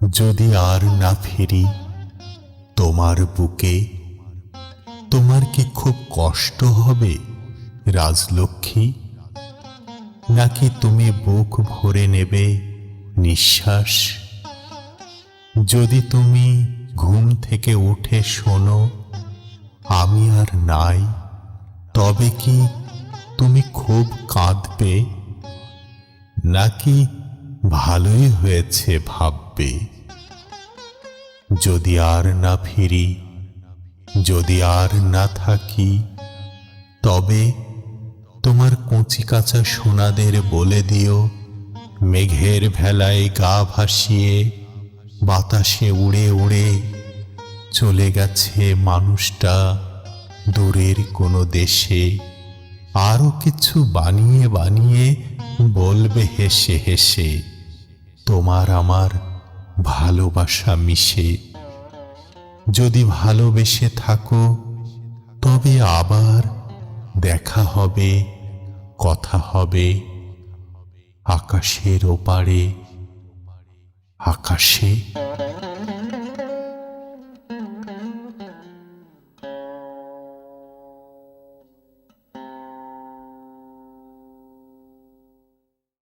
যদি আর না ফেরি, তোমার বুকে তোমার কি খুব কষ্ট হবে, রাজলক্ষ্মী? নাকি তুমি বুক ভরে নেবে নিঃশ্বাস? যদি তুমি ঘুম থেকে উঠে শোনো, আমি আর নাই, তবে কি তুমি খুব কাঁদবে? নাকি ভালোই হয়েছে ভাববে। যদি আর না ফিরি, যদি আর না থাকি, তবে তোমার কচি কাঁচা সোনাদের বলে দিও, মেঘের ভেলায় গা ভাসিয়ে বাতাসে উড়ে উড়ে চলে গেছে মানুষটা দূরের কোনো দেশে। আরও কিছু বানিয়ে বানিয়ে বলবে হেসে হেসে। তোমার আমার ভালোবাসা মিশে। যদি ভালোবেসে থাকো, তবে আবার দেখা হবে, কথা হবে, আকাশের ওপারে, আকাশে